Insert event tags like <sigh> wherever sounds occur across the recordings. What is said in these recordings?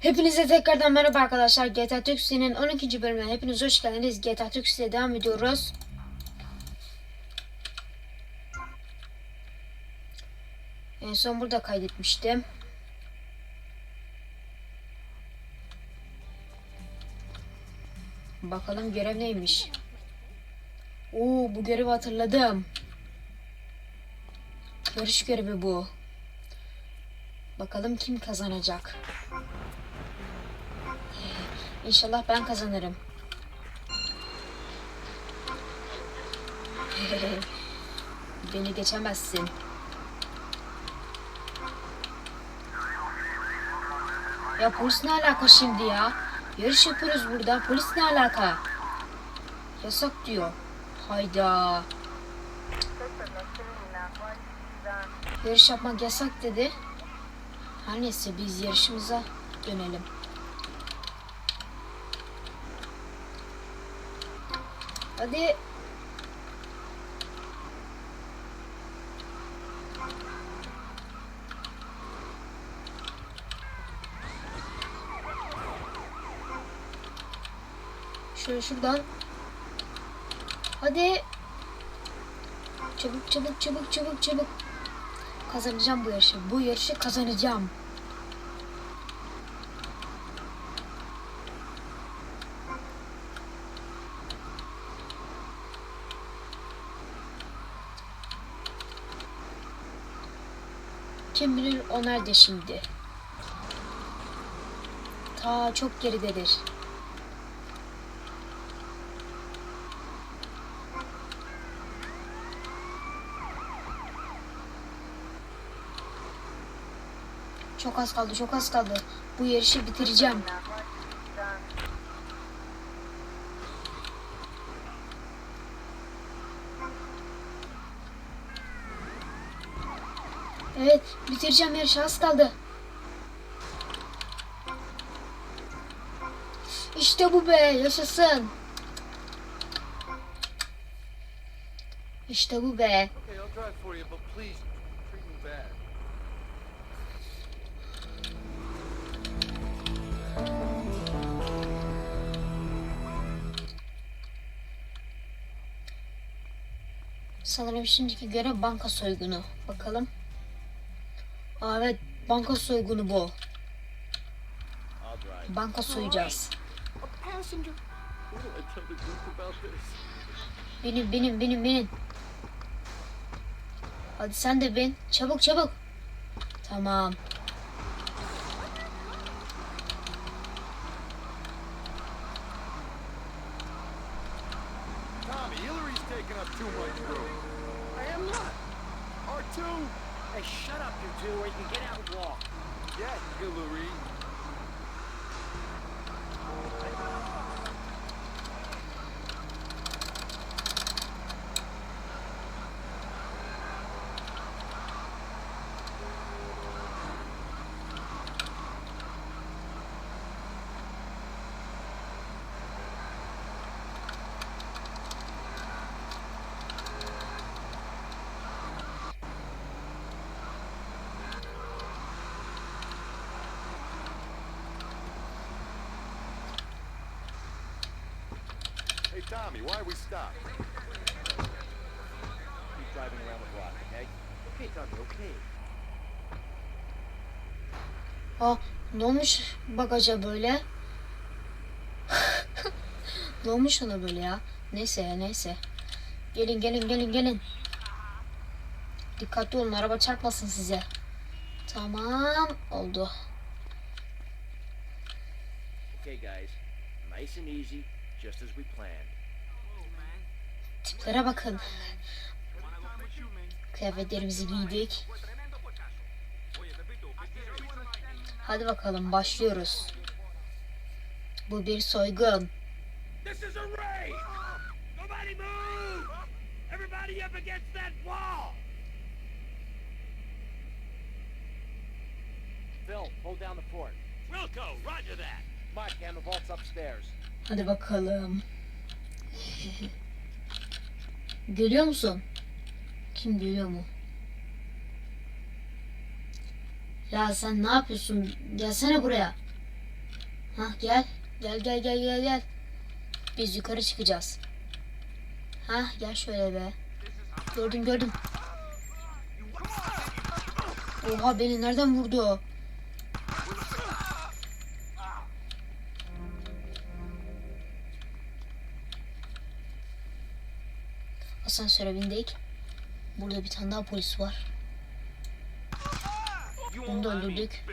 Hepinize tekrardan merhaba arkadaşlar. GTA Türkçe'nin 12. bölümüne hepiniz hoş geldiniz. GTA Türkçe'ye devam ediyoruz. En son burada kaydetmiştim. Bakalım görev neymiş. Oo bu görevi hatırladım. Yarış görevi bu. Bakalım kim kazanacak. İnşallah ben kazanırım. <laughs> Beni geçemezsin. Ya polis ne alaka şimdi ya? Yarış yapıyoruz burada. Polis ne alaka? Yasak diyor. Hayda. Yarış yapmak yasak dedi. Her neyse biz yarışımıza dönelim. Hadi. Şöyle şuradan. Hadi. Çabuk çabuk çabuk çabuk çabuk. Kazanacağım bu yarışı. Bu yarışı kazanacağım. Kim bilir o nerede şimdi? Ta çok geridedir. Çok az kaldı, çok az kaldı. Bu yarışı bitireceğim. Evet, bitireceğim yarışı. Az kaldı. İşte bu be, yaşasın. İşte bu be. Sanırım şimdiki görev banka soygunu. Bakalım. Aa, evet, banka soygunu bu. Banka soyacağız. Benim, benim, benim, benim. Hadi sen de bin. Çabuk, çabuk. Tamam. Tommy, Hillary's taking up too much room. I am not. R2. Hey, shut up, you two, or you can get out and walk. Yes, Hillary. Tommy, why we stop? Keep driving around the block, okay? Okay, Tommy, okay. Aa, ne olmuş bagaja böyle? <laughs> ne olmuş ona böyle ya? Neyse ya, neyse. Gelin, gelin, gelin, gelin. Dikkatli olun, araba çarpmasın size. Tamam, oldu. Okay, guys. Nice and easy, just as we planned. Tiplere bakın. Kıyafetlerimizi giydik. Hadi bakalım başlıyoruz. Bu bir soygun. Hadi bakalım. <laughs> Görüyor musun? Kim görüyor mu? Ya sen ne yapıyorsun? Gelsene buraya. Hah gel. Gel gel gel gel gel. Biz yukarı çıkacağız. Hah gel şöyle be. Gördüm gördüm. Oha beni nereden vurdu o? Asansöre bindik. Burada bir tane daha polis var. Onu da öldürdük.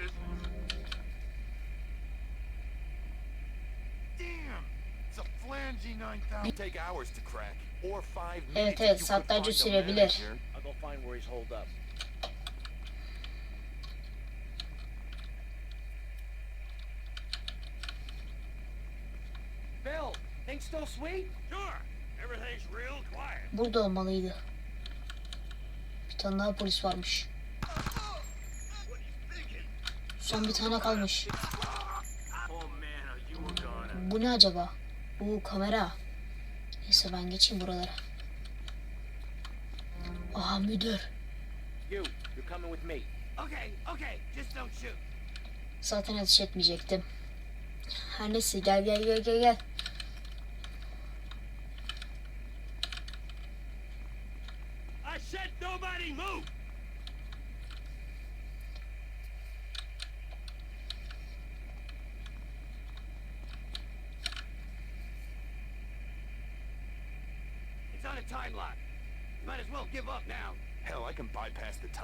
Damn! It's a flangy 9000. Take hours to crack. Or five minutes. Evet evet saatlerce sürebilir. Bill, things still sweet? Sure. Everything's real quiet. Burada olmalıydı. Bir tane daha polis varmış. Son bir tane kalmış. Bu ne acaba? Bu kamera. Neyse ben geçeyim buralara. Aha müdür. You, you're coming with me. Okay, okay. Just don't shoot. Zaten ateş etmeyecektim. Her neyse gel gel gel gel gel.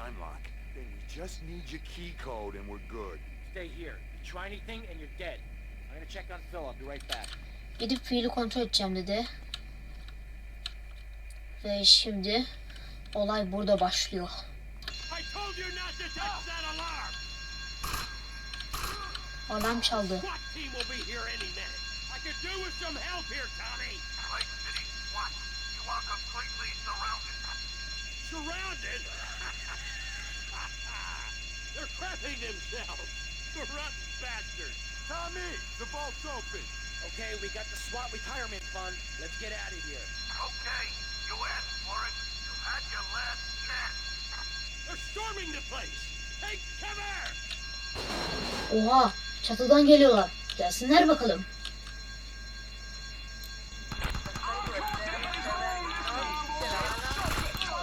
Bypass the time lock. Then we just need your key code and we're good. Stay here. You try anything and you're dead. I'm gonna check on Phil. I'll be right back. Gidip fiili kontrol edeceğim dedi. Ve şimdi olay burada başlıyor. I told you not to touch that alarm. Çaldı. SWAT team will be here any minute. I could do with some help here, Tommy. Lake City SWAT, you are completely surrounded. Surrounded? <laughs> They're crapping themselves. The rotten bastards. Tommy, the vault's open. Okay, we got the SWAT retirement fund. Let's get out of here. Okay, you asked for it. You had your last chance. They're storming the place. Take cover! Oha çatıdan geliyorlar. Gelsinler bakalım.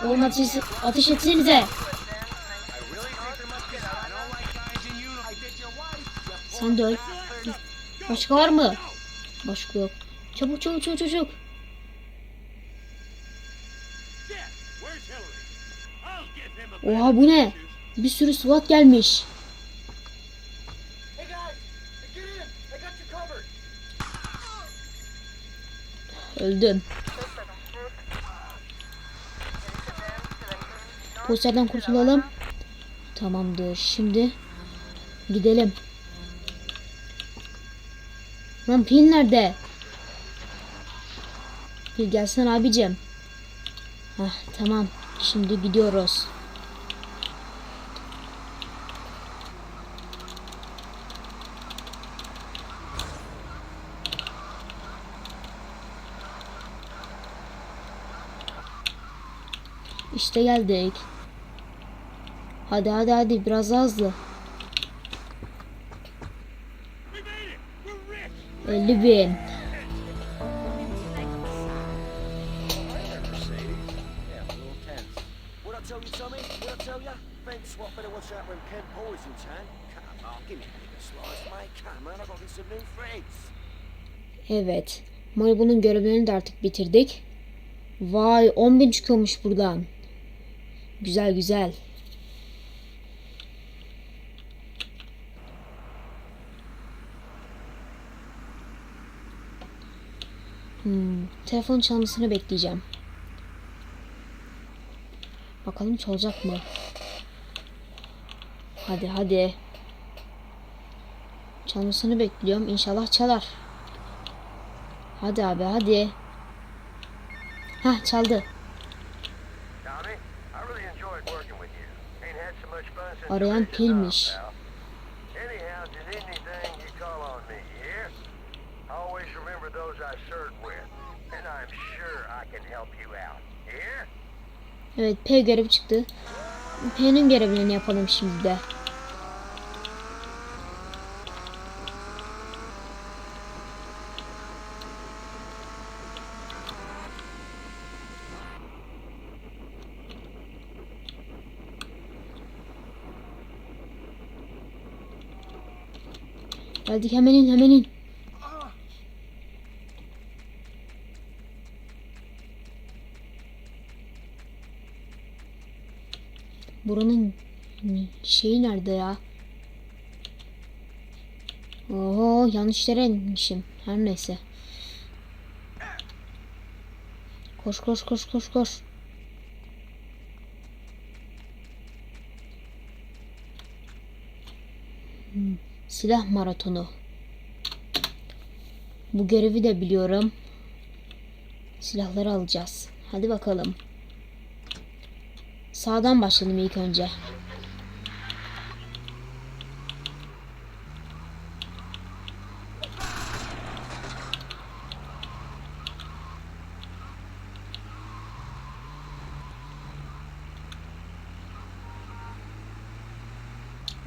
Oğlum ateş, ateş etsenize. Sen de öl. Başka var mı? Başka yok. Çabuk çabuk çabuk çabuk. Oha bu ne? Bir sürü SWAT gelmiş. Hey Posterden kurtulalım. Tamamdır. Şimdi gidelim. Lan pil nerede? Pil gelsen abicim. Hah tamam. Şimdi gidiyoruz. İşte geldik. Hadi hadi hadi biraz hızlı. We made it! We're rich! 50 bin. Evet. Malibu'nun görevlerini de artık bitirdik. Vay 10 bin çıkıyormuş buradan. Güzel güzel. Hmm, telefon çalmasını bekleyeceğim. Bakalım çalacak mı? Hadi hadi. Çalmasını bekliyorum. İnşallah çalar. Hadi abi hadi. Hah çaldı. Tommy, I Evet P görevi çıktı. P'nin görevini yapalım şimdi de. Geldik hemenin hemenin. Buranın şeyi nerede ya? Oo yanlış yere inmişim. Her neyse. Koş koş koş koş koş. Silah maratonu. Bu görevi de biliyorum. Silahları alacağız. Hadi bakalım. Sağdan başlayalım ilk önce.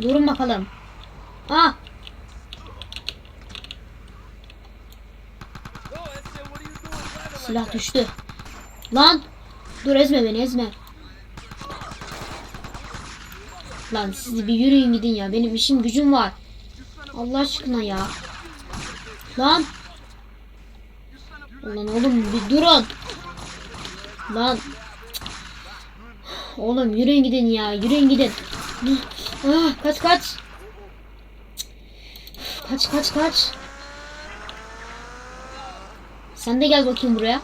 Durun bakalım. Ah! Silah düştü. Lan! Dur ezme beni ezme. Lan siz bir yürüyün gidin ya. Benim işim gücüm var. Allah aşkına ya. Lan! Ulan oğlum bir durun. Lan! Oğlum yürüyün gidin ya. Yürüyün gidin. Ah, kaç kaç. Kaç kaç kaç. Sen de gel bakayım buraya.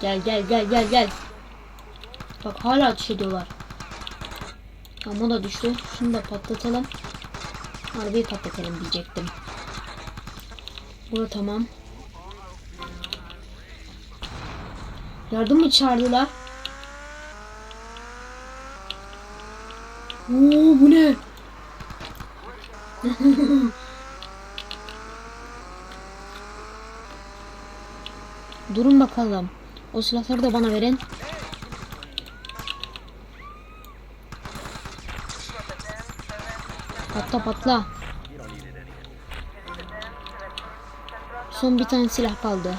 Gel gel gel gel gel. Bak hala ateş ediyorlar. Tamam o da düştü. Şunu da patlatalım. Arabayı patlatalım diyecektim. Bu da tamam. Yardım mı çağırdılar? Oo bu ne? <laughs> Durun bakalım. O silahları da bana verin. Patla patla. Son bir tane silah kaldı.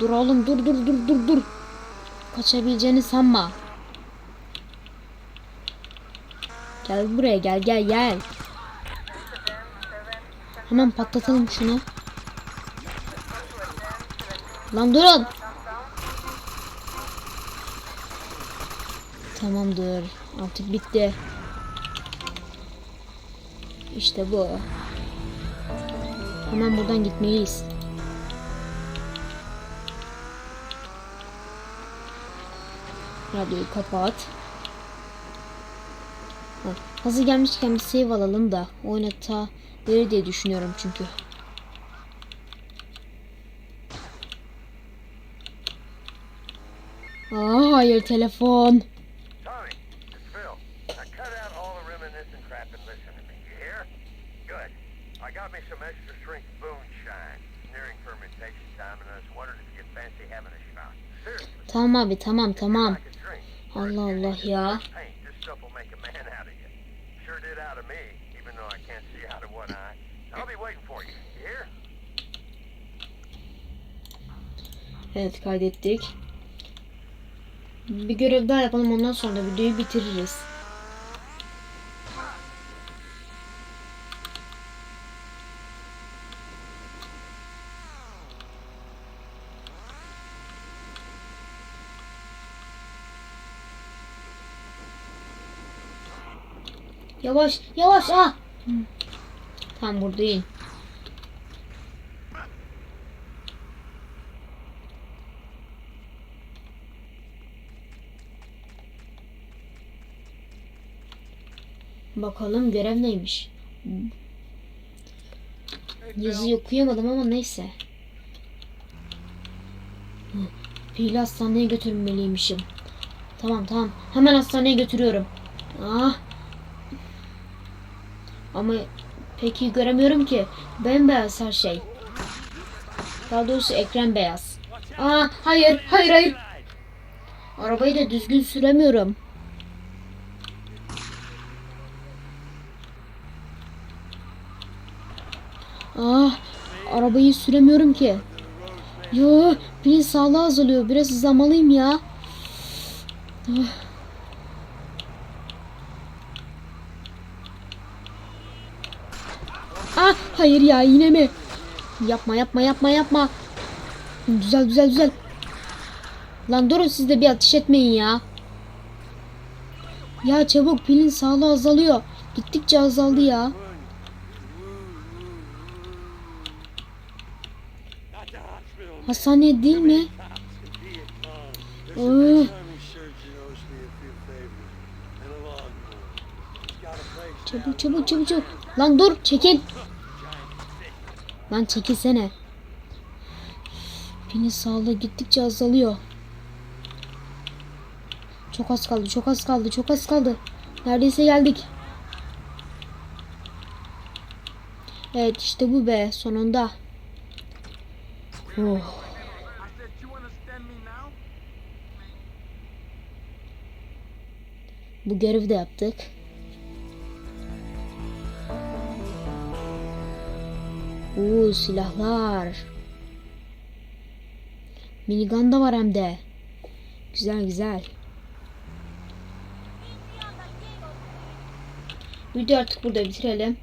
Dur oğlum dur dur dur dur dur. Kaçabileceğini sanma. Gel buraya gel gel gel. Hemen patlatalım şunu. Lan durun. Tamamdır. Artık bitti. İşte bu. Hemen buradan gitmeliyiz. Radyoyu kapat. Ha, hazır gelmişken bir save alalım da oynatabilir diye düşünüyorum çünkü. Aa, hayır telefon. Tommy, it's Phil. Now cut out all the reminiscing crap and listen to me. You hear? Good. I got me some extra strength moonshine. Nearing fermentation time, and I was wondering if you'd fancy having a shot. Seriously. Tamam abi tamam tamam. Allah Allah ya. Paint. This stuff will make a man out of you. Sure did out of me, even though I can't see out of one eye. I'll be waiting for you. You hear? Evet kaydettik. Bir görev daha yapalım ondan sonra da videoyu bitiririz. Yavaş yavaş ah. Tam buradayım. Bakalım görev neymiş. Yazıyı okuyamadım ama neyse. Pili hastaneye götürmeliymişim. Tamam tamam. Hemen hastaneye götürüyorum. Ah. Ama peki göremiyorum ki. Bembeyaz her şey. Daha doğrusu ekran beyaz. Aa hayır hayır hayır. Arabayı da düzgün süremiyorum. Ah, arabayı süremiyorum ki. Yo, pilin sağlığı azalıyor. Biraz hızlanmalıyım ya. Ah. Ah hayır ya yine mi? Yapma yapma yapma yapma. Güzel güzel güzel. Lan durun siz de bir ateş etmeyin ya. Ya çabuk pilin sağlığı azalıyor. Gittikçe azaldı ya. Hastane değil mi? Çabuk çabuk çabuk çabuk. Lan dur çekil. Lan çekilsene. Pilin sağlığı gittikçe azalıyor. Çok az kaldı, çok az kaldı, çok az kaldı. Neredeyse geldik. Evet işte bu be sonunda. Oh. Bu görevi de yaptık. Oo silahlar. Minigun da var hem de. Güzel güzel. Videoyu artık burada bitirelim.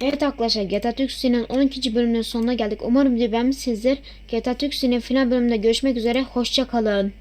Evet arkadaşlar GTA Türkçe'nin 12. bölümünün sonuna geldik. Umarım beğenmişsinizdir. GTA Türkçe'nin final bölümünde görüşmek üzere. Hoşça kalın.